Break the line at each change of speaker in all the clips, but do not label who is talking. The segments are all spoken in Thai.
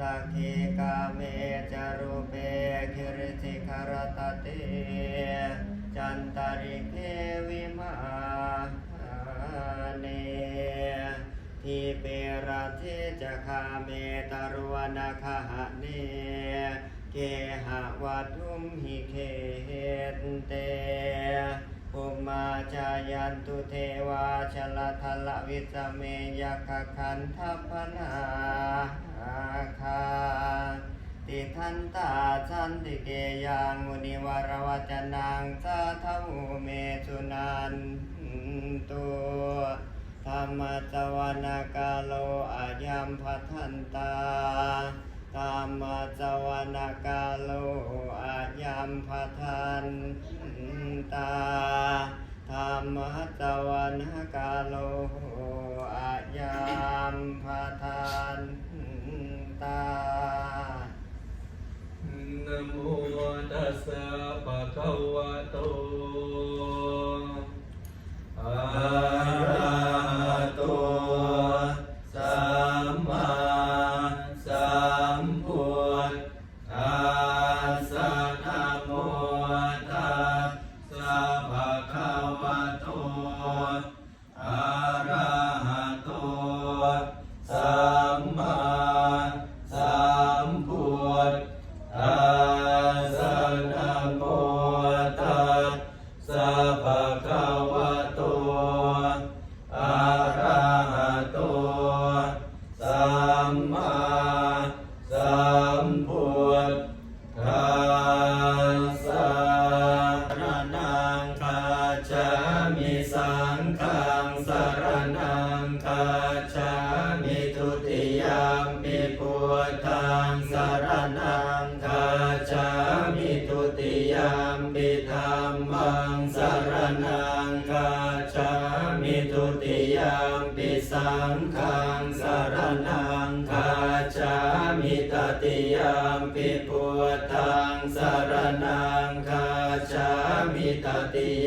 สักขีกาเมจารุเปคิริสิขารตเตจันตาริเกวิมาเนทีเปราเทจคาเมตรวนาคาหะเนเกหะวัตุมหิเคเตเต ภูมาจายันตุเทวาชลทละวิสเมยคคันทัพนาคาติทันตาสันติเกยังมุนิวรวัจนังสาทมุเมสุนันตุธรรมสวนากาโลอายัมพัทันตา ธรรมสวนากาโลอายัมพทันตาธรรมสวนากาโลอายัมพทันตา
นะโมตัสสะภะคะวะโตอะระหะ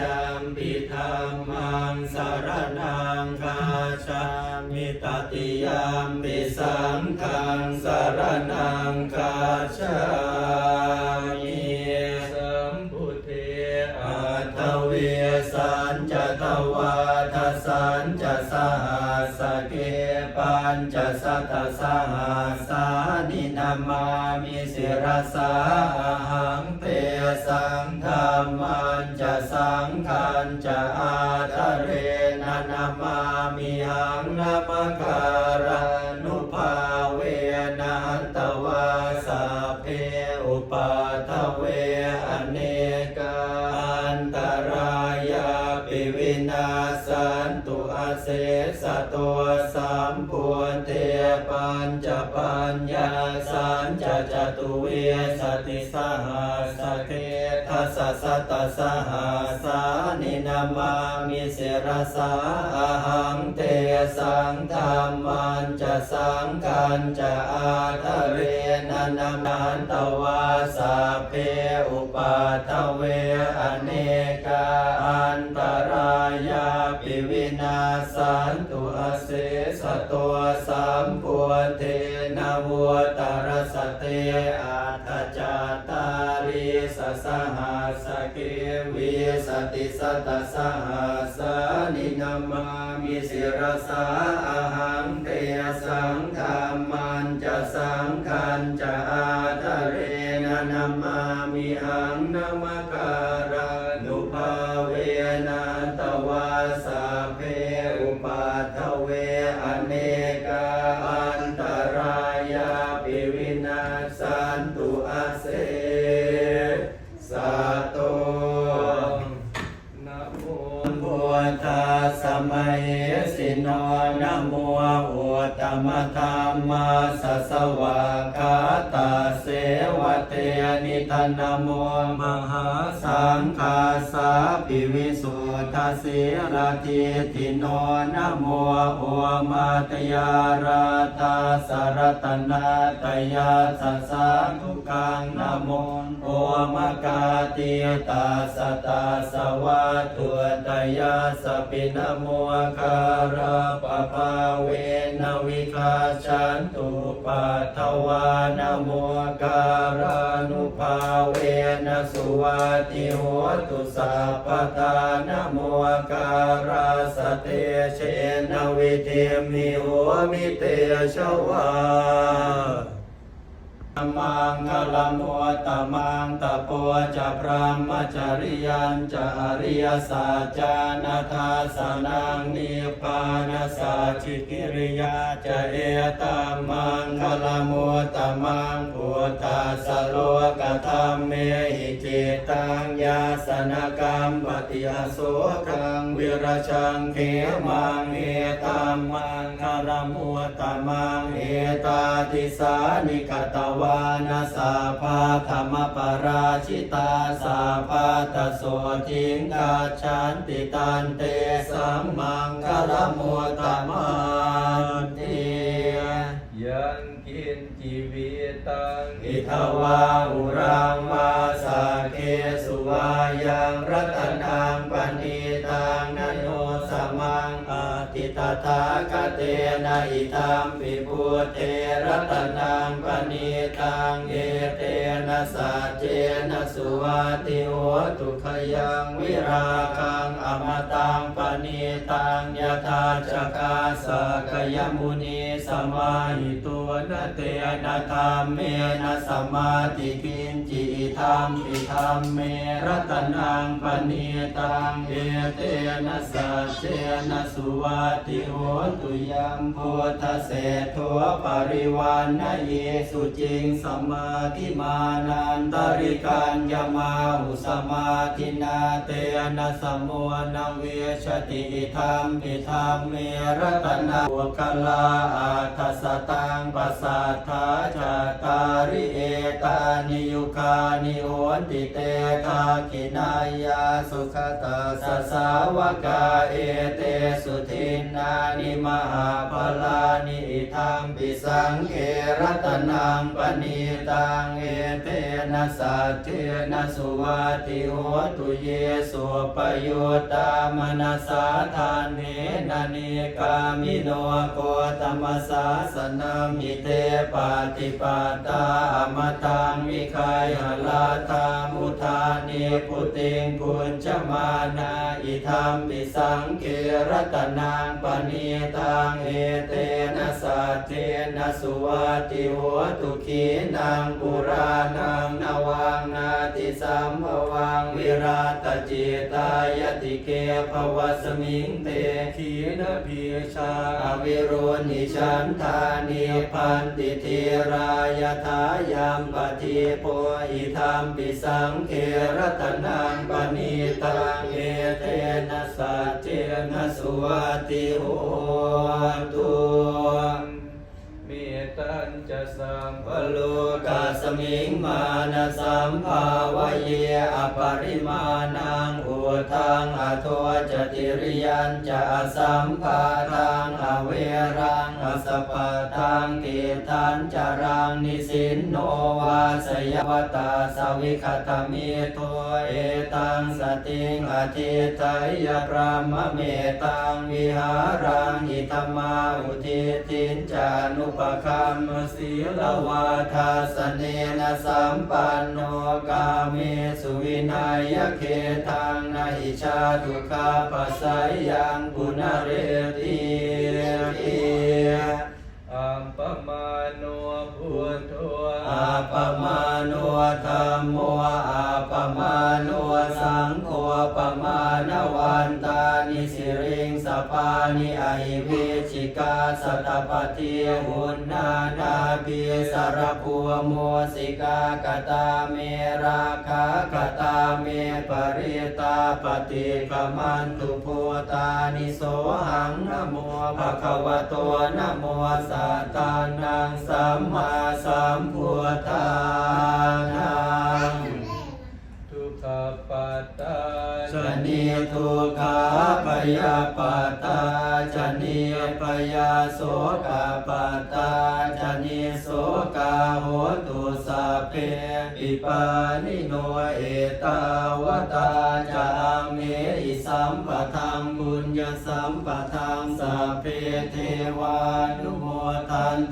ยามปิธัมมังสารนังคาจามิตติยามปิสังฆังสารนังคาจามิสัมพุทเทอัตเวสันจะตวาทสันจะสหัสเกปัญจะสัตตสหัสานินามามิสิรสาหังเตสัง หังนามาการานุภาเวนันตวาสาเพอุปาทเวอเนกาอันตรายาปิวินาสันตุอาเสสะตัวสัมปวเทปัญจะปัญญาสันจจตุเวสติสหัสเททัสสะสัตตสหัส มามิเสรสาหังเทสังธรรมันจะสังกันจะอาทะเรนันนามันตวาสาเพอุปาทเวอเนก ตัสสหัสนินามามิสิรสาอาหังเตสังฆามันจะสังขันจะอาทะเรนะนามามิหังนามการานุภาเวนะตวาสาเพอุปาทเว นานนะโมมหาสังฆาสาปิวิสุ ทธาสีราทิติโนนะโมโอมาตยาราตาสารตนาตยาสัสสาทุกังนะโมโอมกาติตาสตาสวะตุตยาสปินะโมการะปะภาเวนะวิคาชันตุปา
ทวานโมการานุภาเวนะสุวัติโหตุสัพพทานโมการาสเตเชนวิเทมิโหมิเตชวา มังคลมัวตมังตะโพจะพรหมจริยันจะอริยสัจจานาทาสนังนิพานาสัจจิกิริยาจะเอตมังคลมัวตมังพุทธาสโลกธรรมเมหิจิตังยาสนกรรมปฏิอโสกังวิรชังเขมังเอตมังคลมัวตมังเอตาทิสานิกตวานาสาภาธรรมปราชิตาสาภาตโสทิงกาชันติตันเตสัมมังคลมัวตมันเทยังกินจีวิตังอิทวาอุรังวาสาเกสุวายังรัตนัง ถาคเตนะอิตัมปิพุเทรัตนังปณิตังเอเตนะสัจเจนะสุวัติโหตุขยังวิราคังอมตังปณิตังยถาจกาสกยมุนีสมาหิตัวนะเตนะธรรมเมนะสมาติกินจิธรรมปิธรรมเมรัตนังปณิตังเอเตนะสัจเจนะสุวัติโหตุยังพุทธเศรษฐวปริวันนะเยสุจิงสมาธิมานันตริกันยมาหุสมาธินาเตนะสมุนเวชติธรรมปิธรรมเมรตนาบุคลาอาทัสตังปัสสัทธาจาตาริเอตานิยุคานิโหนติเตทากินายาสุขตาสสาวกาเอเตสุทินานิมหาพลานิธรรมปิสังเกรตนังปณิตังเอเต นะสัจเจนะสุวัติโหตุเยสุปโยตามนัสาทานเนนานิกามิโนโกตมสสาสนามิเตปาติปาตาอมตังวิคายหลาธามุทานิพุติงกุญจมานาอิธรรมปิสังเกรตนังปณิตังเอเตนะสัจเจนะสุวัติโหตุขีนังปุรานังนวังนา สัมภวังวิราตจิตายติเกภวสมิงเตขีนพีชาอวิโรนิชันธานิพันติเทรายทายามปฏิโพอิธรรมปิสังเกรัตนังปณิตังเอเตนะสัจเจนะสุวติโหตุ ตัญจะสัมภโลกาสมิงมานะสัมภาวเยอปริมาณังอุทังอโทจติริยันจะสัมภาทังอเวรังอสปะทังติทันจารังนิสินโนวาสยวตาสวิคตมิโตเอตังสติงอธิไทยพระมเมตังวิหารังอิธรรมาอุทิตินจานุปคัมมศีลวาทาสเนนะสัมปันโนกาเมสุวินัยเขตังนหิชาทุกขาปัสสยังปุณเรติอัมปมาโนพุทโธอาปมาโนธรรมโมอาปมาโนสังโฆปมาณวันตานิสิริงสปานิอวิ สัตปฏิหุนนานาบิสารพัวโมสิกากตาเมราคากตาเมปริตาปฏิกมันตุโพตานิโสหังนโมภะคะวะโตนะโมสัตตานังสัมมาสัมพุทธานังทุกขปัตตาชนีทุกขาปยาปัตตา โสกาปัตตาชนีโสกาโหตุสัพเพปิปานิโนเอตาวตาจามเมอิสัมปะทังบุญญสัมปะทังสัพเพเทวานุ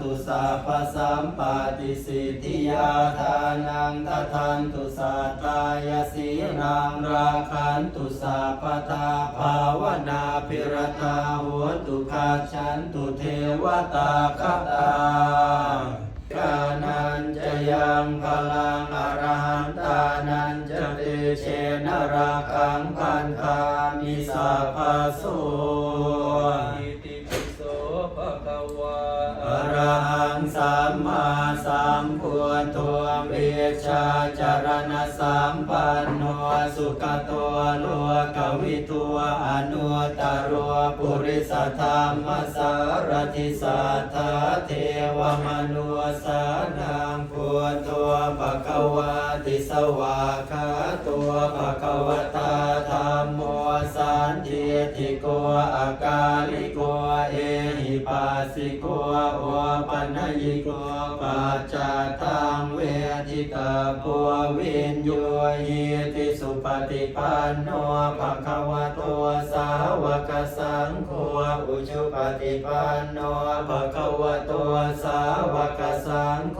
ตุสัพพสัมปติสิทธิยาทานังททันตุสัตตายสีรังราคันตุสัพพทาภาวนาภิรตาหัวตุคาชันตุเทวตาคตากานันจะยังพลังอรหันตานันจะเตเชนราคังพันธามิสัพพโส มมาสัมพุทโธเวชาจารณสัมปันโนสุขตัวโลกวิตัวอนุตตรวปุริสธรรมสารติสัทธาเทวมนุสานังพุทโธภะควะติสวาคาตัวภะควตาธรรมโมสันติติโกอาการิโกเอหิ ปัสสิโกโอปัญญิโกปัจจตังเวทิตาปัววินโยหิติสุปฏิปันโนภะคะวะโตสาวกสังโฆอุชุปฏิปันโนภะคะวะโตสาวกสังโฆ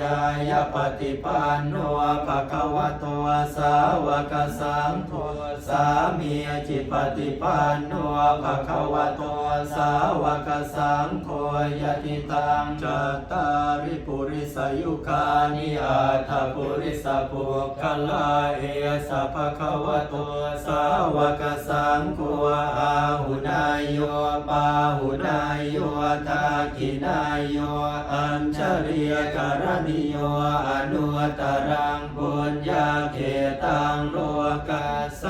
ยายปฏิปันโนภะคะวะโตสาวกสังโฆสามีจิปฏิปันโนภะคะวะโตสาวกสัังโฆยติตังจัตตาริปุริสยุคานิอาทาปุริสปุคลาเอสะภะคะวะโตสาวกสังโฆอาหุนายโยปาหุนายโยทากินายโยอัญชริยกรณิโยอนุตรังปุญญาเขตังโลกัสส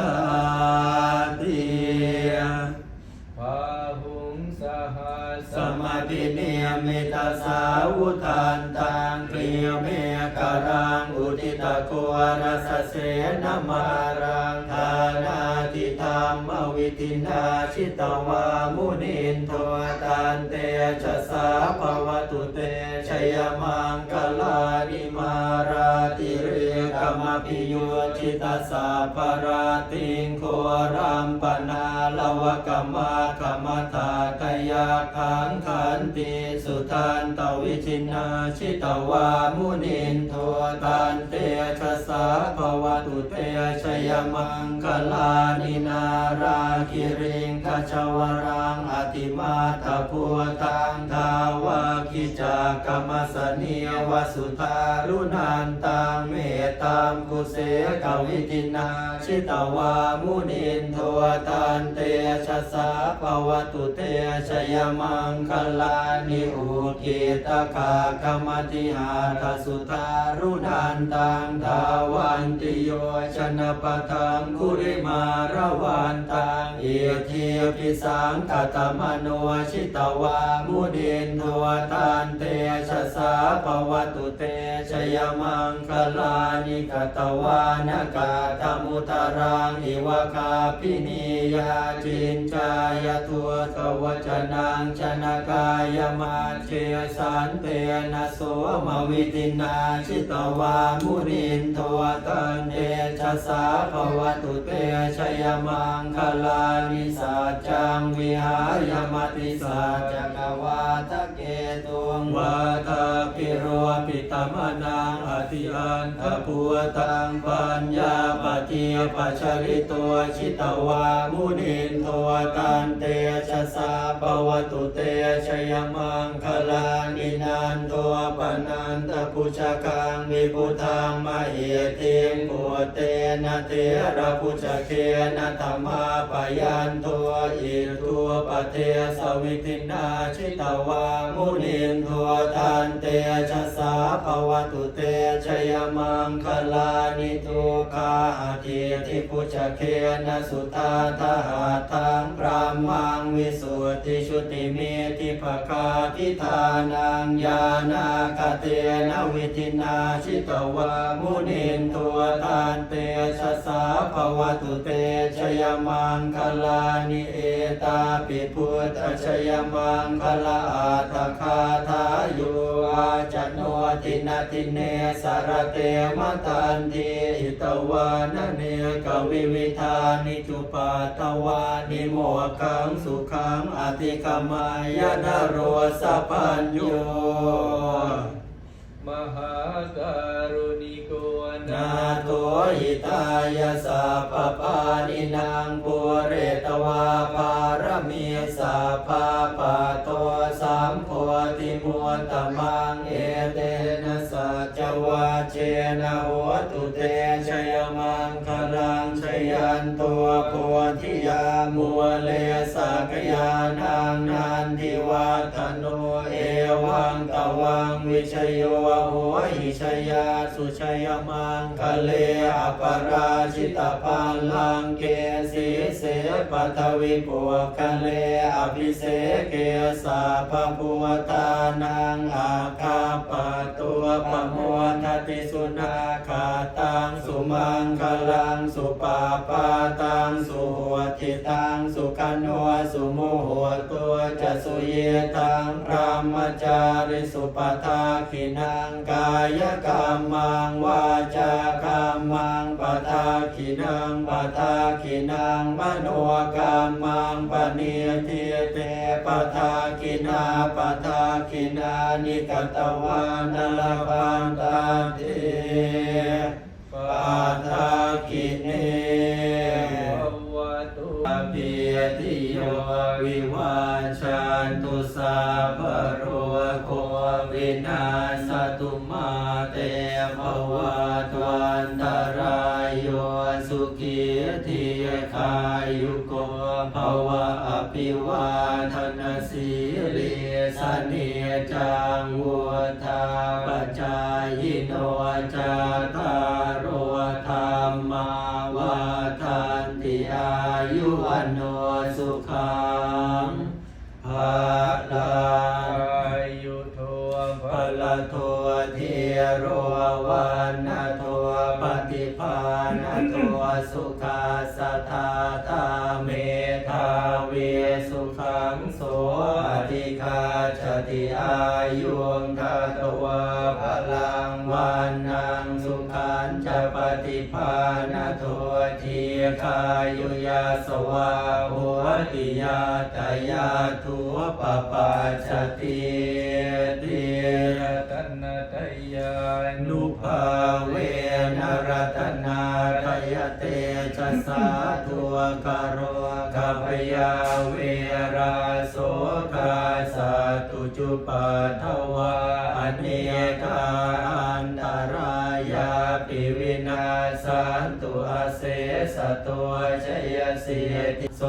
ติ
พาหุงสหัส
ส มาธิเนมิตาสาวุทานตังเกลียเมกรังอุทิตะโกรสเสนมารังทานาติธรรมวิทินาชิตวามุนินโทตันเตชะสาภวตุเตชยมังกลานิมาราติเรกมพิโยชิตาสาปราติงโครัมปนาลวกมากรรมตาตยาขังขันติสุทันตวิชินาชิตวามุนินโทตันเตชะสาภวตุเตชยมังคลานินาราคิริงคชวรังอติมาตาภูตังทาวาคิจากรรมสเนียวสุทารุนันตังเมตตามกุเสกวิตินาชิตวามุนินโทตันเตชะสาภวตุเตชยมังคลานิอุกิตกากรมติหาทสุทารุนันตังทาวันติโยชนะปะทังคุริมาระวันตังเอทีปิสังกตมโนชิตวามุนินโทตันเตชะสาภวตุเตชยมังคลานิกตวานกาธมุตรังอิวคาปินิยาจินจายทัวสวจนังชนะกายมาเชสันเตนะโสมวิตินาชิตวามุนินโทตันเตชะสาภวตุเตชยมังคลานิสัจจังวิหายมติสัจกวาทะเกตุงวาทาปิโรปิตมนังอธิอันทปัวตังปัญญาปฏิปัชริตัวชิตวามุนินโทตันเตชะสาภวตุเตยชยมังคลานินันโทปนันตปุชกังวิพุทังมาเหติงปุเตนะเทระพุชเคนะธรรมาปยันโทอิตัวปเทสวิตินาชิตวามุนินโทตันเตชะสาภวตุเตชยมังคลานิทุกขาทิทิพุชเคนะสุตาทหาทังพระมังวิสุทธิชุติเมติภคาทิธานังญาณาคเตนะวิทินาชิตวามุนินตัวทานเตชะสาภวตุเตชยมังคลานิเอตาปิพุทธชยมังคลาอาตคาทายุอาจโนตินาติเนสารเตมตันติอิตวานเนกวิวิธานิจุปาตวานิโมขังสุขังอธิกมายยนโรสัพพัญโย
มหาการุณิโก
นาโตหิตายาสัพพปานินางปุเรตวาปารมีสัพพะปะโตสัมโพธิมุตตมังเอเต เจนะโหตุเตชยมังคลังชยันตัวโพธิยามัวเลสักยานางนันทิวัฒโนเอวังตวังวิชโยโหหิชยาสุชยมังคะเลอปราชิตปัลลังเกสีเสปัทวิปุคะเลอภิเสเกสาภพุวตานังอาคาปะตัวปะโมทติสุนาคาตังสุมังคลังสุปาปาตังสุหัวทิตังสุขันวสุโมหัวตัวจะสุเยตังพรหมจาริสุปทาขินังกายกรรมังวาจากรรมังปทาขินังปทาขินังมโนกรรมังปเนียทิเตปทาขินาปทาขินานิกตวานลปันตาเตปทาขิเน
ภวตุ
อภิยติโยวิวาชันตุสาภโรโควินาสตุมาเตภวะตวันตรายโยสุขีทีขายุโกภวะอภิวาทนาสี เนจังวุธาปจายโนจาตาาณโททีคายุยาสวาหัวติยาตยาทุปปาชติเดีย
ตันตยา
นุภาเวนรัตนาทยเตชะสาธุกโรกัปยาเวราโสกาสาตุจุปทวาอเนก ตัวชยสิติโส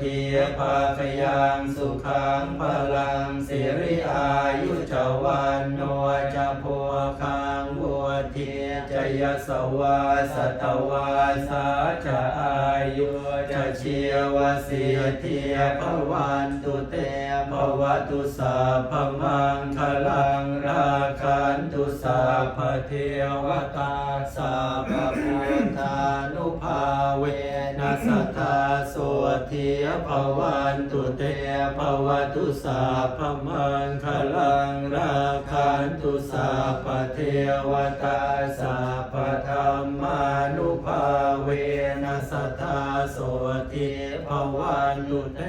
ทีภาคยังสุขังพลังสิริอายุจวันโนจะพัวคา ยสวาสตวาสาจะอายุจะเชียวสียเทียภวันตุเตภวตุสาพมังคลังราคันตุสาพเทวตาสาพพุทธานุภาเวนัสทธาโสเทียภวันตุเตภวตุสาพมังคลังราคันตุสาพเทวตาสาปธรรมานุภาเวนัสตาโสติภวันุเต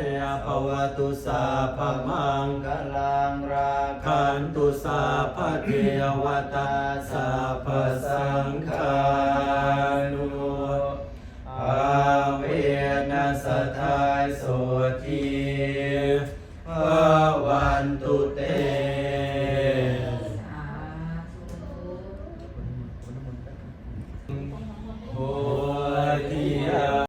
ภวตุสาพมังกลังราคันตุสาพเทวตาสาพสังฆานุ
อ
าเวนั
สตาโสติ